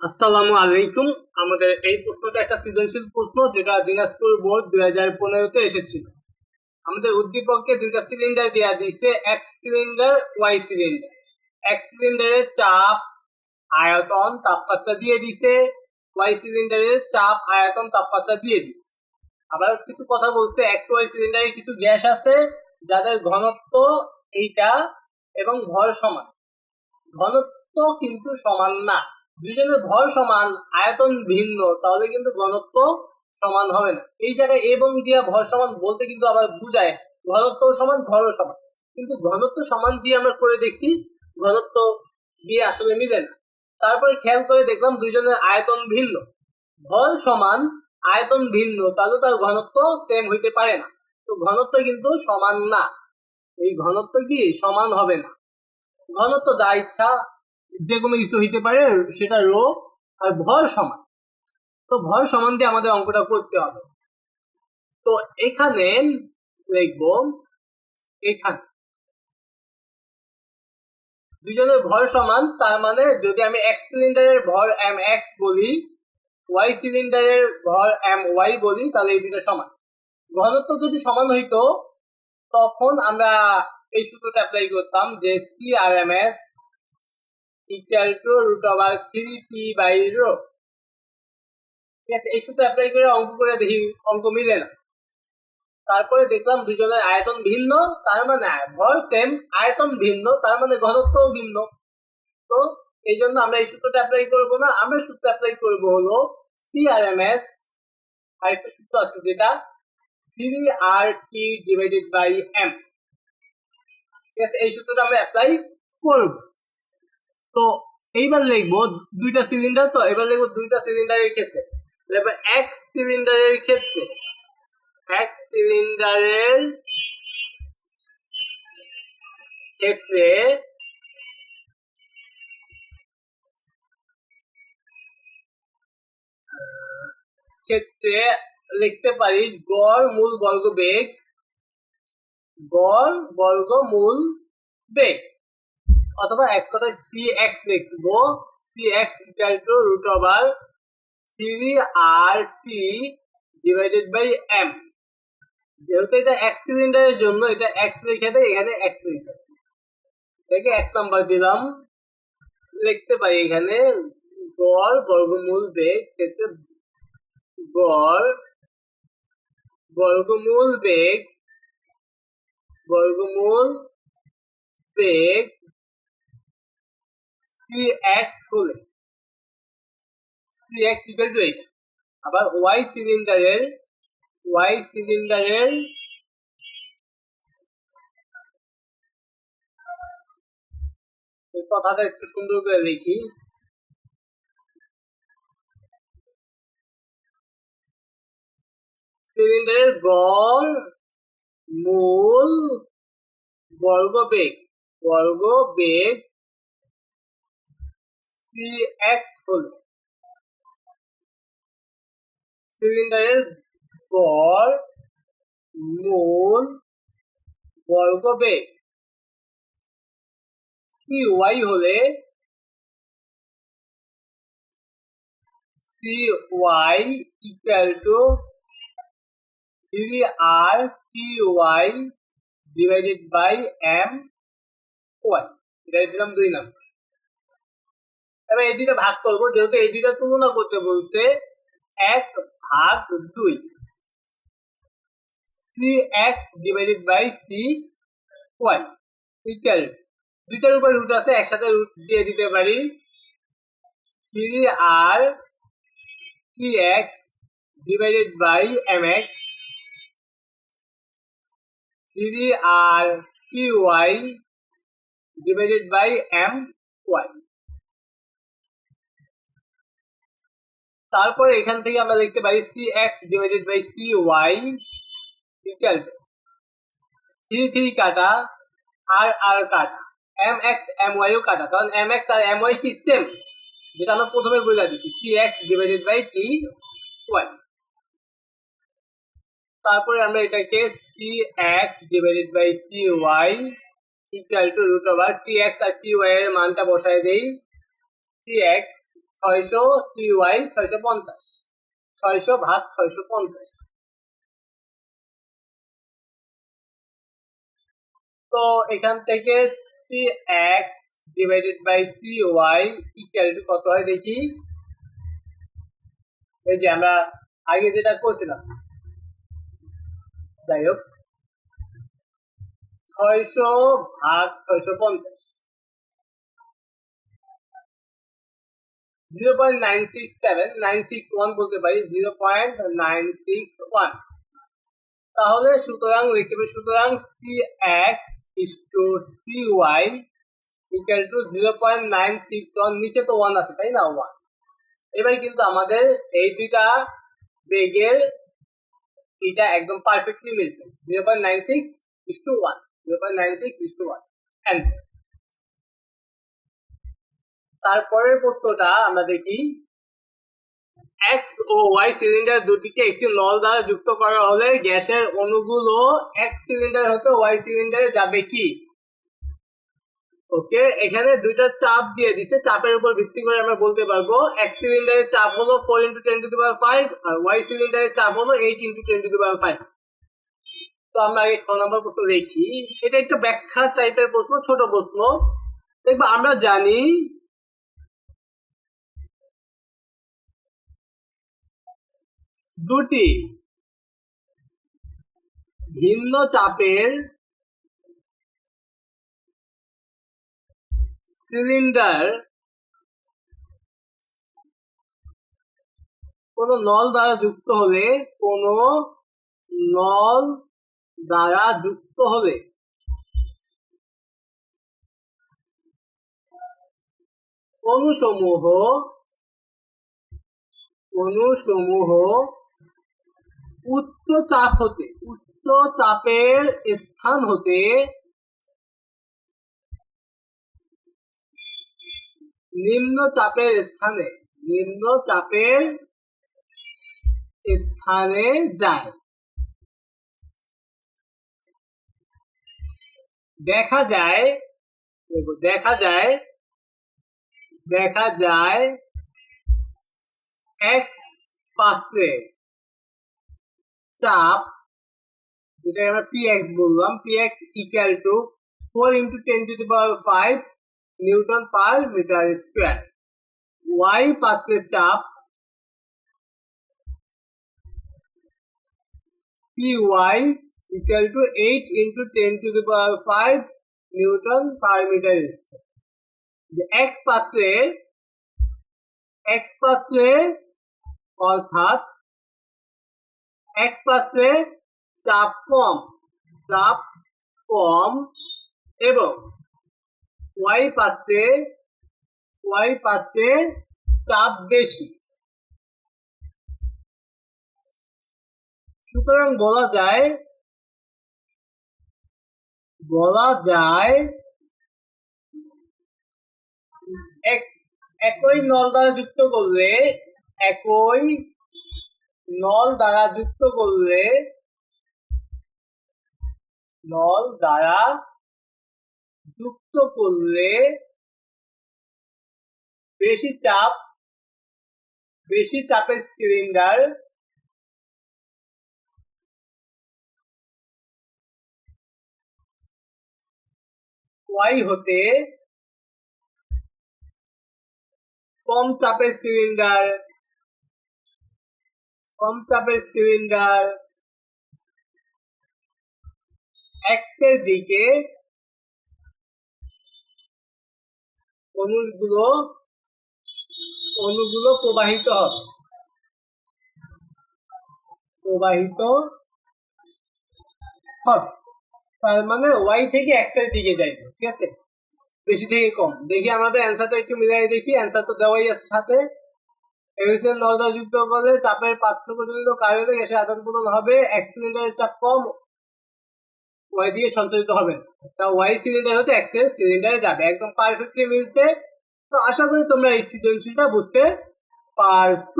আসসালামু আলাইকুম। আমাদের এই প্রশ্নটা একটা সৃজনশীল প্রশ্ন যেটা দিনাজপুর বোর্ড দুই হাজার পনেরোতে এসেছিল। আমাদের উদ্দীপককে দুইটা সিলিন্ডার দেওয়া দিয়েছে এক্স সিলিন্ডার, ওয়াই সিলিন্ডার। এক সিলিন্ডারের চাপ আয়তন তাপমাত্রা দিয়ে দিছে ওয়াই সিলিন্ডারের চাপ আয়তন তাপমাত্রা দিয়ে দিছে আবার কিছু কথা বলছে, এক্স ওয়াই সিলিন্ডারে কিছু গ্যাস আছে যাদের ঘনত্ব এইটা এবং ভর সমান। ঘনত্ব কিন্তু সমান না। দুজনের ভর সমান, আয়তন ভিন্ন, তাহলে কিন্তু ঘনত্ব সমান হবে না। এই জায়গায় এবং দিয়া ভর সমান বলতে কিন্তু আবার বুঝায়, ঘনত্ব সমান ভরও সমান। কিন্তু ঘনত্ব সমান দিয়ে আমরা করে দেখছি, ঘনত্ব দিয়ে আসলে মিলে না। তারপরে খেয়াল করে দেখলাম দুইজনের আয়তন ভিন্ন। ভর সমান, আয়তন ভিন্ন, তাহলে তার ঘনত্ব সেম হইতে পারে না। তো ঘনত্ব কিন্তু সমান না। এই ঘনত্ব কি? সমান হবে না। ঘনত্ব যা ইচ্ছা যে কোনো কিছু হইতে পারে, সেটা রো আর ভর সমান। তো ভর সমান দিয়ে আমাদের অঙ্কটা করতে হবে। তো এখানে লিখব, এখানে। দুজনের ভর সমান, তার মানে যদি আমি এক্স সিলিন্ডারের ভর এম এক্স বলি ওয়াই সিলিন্ডারের ভর এম ওয়াই বলি, তাহলে এই দুটো সমান। ঘনত্ব যদি সমান হইতো, তখন আমরা এই সূত্রটা অ্যাপ্লাই করতাম যে C R M S equal to root over three P by rho ঠিক আছে, এই সূত্র অ্যাপ্লাই করে অঙ্ক করে দেখি, অঙ্ক মিলে না। তারপরে দেখলাম দুজনের আয়তন ভিন্ন, তার মানে ভর সেম আয়তন ভিন্ন, তার মানে ঘনত্বও ভিন্ন। তো এই জন্য আমরা এই সূত্রটা অ্যাপ্লাই করব না, আমরা সূত্র অ্যাপ্লাই করব হলো সি আর এম এস আরেকটা সূত্র আছে যেটা three R T divided by M ঠিক আছে, এই সূত্রটা আমরা অ্যাপ্লাই করব। তো এইবার লিখব দুইটা সিলিন্ডার তো এবার লিখব দুইটা সিলিন্ডারের ক্ষেত্রে। এবার এক সিলিন্ডারের ক্ষেত্রে, এক সিলিন্ডারের ক্ষেত্রে ক্ষেত্রে লিখতে পারি গড় মূল বর্গ বেগ গড় বর্গ মূল বেগ। অথবা এক কথায় সি এক্স লিখব। C X equal to root over three R T divided by M যেহেতু এটা এক সিলিন্ডারের জন্য এটা এক্স লিখে দেয়, এখানে এক্স লিখে দেয়। এটাকে এক নাম্বার দিলাম। লিখতে পারি এখানে গড় বর্গমূল বেগ ক্ষেত্রে গড় বর্গমূল বেগ বর্গমূল বেগ সি এক্স হলে সি এক্স ইকুয়াল টু এইটা আবার ওয়াই সিলিন্ডারের ওয়াই সিলিন্ডারের এই কথাটা একটু সুন্দর করে লিখি সিলিন্ডারের গড় মূল বর্গ বেগ বর্গ বেগ সি এক্স হল সিলিন্ডারের গড়, মূল বর্গ বেগ সি ওয়াই হলে C Y equal to three R T Y divided by M Y এটা দিলাম দুই নাম্বার। এবার এই দুইটা ভাগ করব, যেহেতু এই দুইটা তুলনা করতে বলছে, এক ভাগ দুই। C x divided by C y equal দুইটার উপর রুট আছে, একসাথে রুট দিয়ে দিতে পারি। Three R T x divided by M x three R T y divided by M y তারপরে এখান থেকে আমরা লিখতে পারি C x divided by C y equal to three three কাটা আর আর কাটা এম এক্স এম ওয়াইও কাটা। কারণ এম এক্স আর এম ওয়াই কি সেম যেটা আমরা প্রথমে বলে দিচ্ছি T x divided by T y তারপরে আমরা এটাকে C x divided by C y equal to root over T x R T Y এর মানটা বসায় দেই। টি এক্স ছয়শো টি ওয়াই, ছয়শো পঞ্চাশ। ছয়শো ভাগ, ছয়শো পঞ্চাশ। তো এখান থেকে C x divided by C y equal to কত হয় দেখি? এই যে আমরা আগে যেটা করছিলাম, যাই হোক, ছয়শো ভাগ, ছয়শো পঞ্চাশ। Zero point nine six seven nine six one বলতে পারি zero point nine six one তাহলে সুতরাং লিখতে পারি সুতরাং C x is to C y equal to zero point nine six one নিচে তো ওয়ান আছে, তাই না? ওয়ান এবার কিন্তু আমাদের এই দুইটা বেগের এটা একদম পারফেক্টলি মিলছে। Zero point nine six is to one zero point nine six is to one answer তারপরের প্রশ্নটা আমরা দেখি। এক্স ও ওয়াই সিলিন্ডার দুটিকে একটি নল দ্বারা যুক্ত করা হলে গ্যাসের এক্স সিলিন্ডার হতে ওয়াই সিলিন্ডারে যাবে কি? ওকে এখানে দুইটা চাপ দিয়ে দিছে, চাপের উপর ভিত্তি করে আমরা বলতে পারব এক্স সিলিন্ডারের চাপ হলো four into ten to the power five R Y সিলিন্ডারের চাপ হলো eight into ten to the power five তো আমরা আগে খ নম্বর প্রশ্ন দেখি। এটা একটা ব্যাখ্যা টাইপের প্রশ্ন, ছোট প্রশ্ন। দেখব আমরা জানি দুটি ভিন্ন চাপের সিলিন্ডার, কোন নল দ্বারা যুক্ত হলে, কোন নল দ্বারা যুক্ত হলে। অনুসমূহ অনুসমূহ উচ্চ চাপ হতে উচ্চ চাপের স্থান হতে নিম্ন চাপের স্থানে নিম্ন চাপের স্থানে যায়। দেখা যায় দেখো, যায় দেখা যায় এক্স পাত্রে চাপ যেটা আমরা পি এক্স বললাম P x equal to four into ten to the power five newton per metre square y পাত্রের চাপ P y equal to eight into ten to the power five newton per metre square যে x পাত্রে x পাত্রে অর্থাৎ x পাত্রে চাপ কম চাপ কম, এবং ওয়াই পাত্রে ওয়াই পাত্রে চাপ বেশি। সুতরাং বলা যায় বলা যায়, এক, একই নল দ্বারা যুক্ত করলে একই নল দ্বারা যুক্ত করলে, নল দ্বারা যুক্ত করলে বেশি চাপ, বেশি চাপের সিলিন্ডার ওয়াই হতে কম চাপের সিলিন্ডার কম চাপের সিলিন্ডার। এক্সের দিকে অণুগুলো অণুগুলো প্রবাহিত হবে। প্রবাহিত হবে। তার মানে ওয়াই থেকে এক্সের দিকে যাইবে, ঠিক আছে? বেশি থেকে কম। দেখি আমাদের অ্যান্সারটা একটু মিলাই দেখি, অ্যান্সার তো দেওয়াই আছে সাথে। এভিসেন নওদা যুক্ত করলে চাপের পার্থক্যজনিত কারণে গ্যাসের আদান প্রদান হবে এক সিলিন্ডারের চাপ কম ওয়াই দিয়ে সঞ্চালিত হবে। আচ্ছা ওয়াই সিলিন্ডার হতে এক সিলিন্ডারে যাবে। একদম পারফেক্টলি মিলছে। তো আশা করি তোমরা এই সৃজনশীলটা বুঝতে পারছ।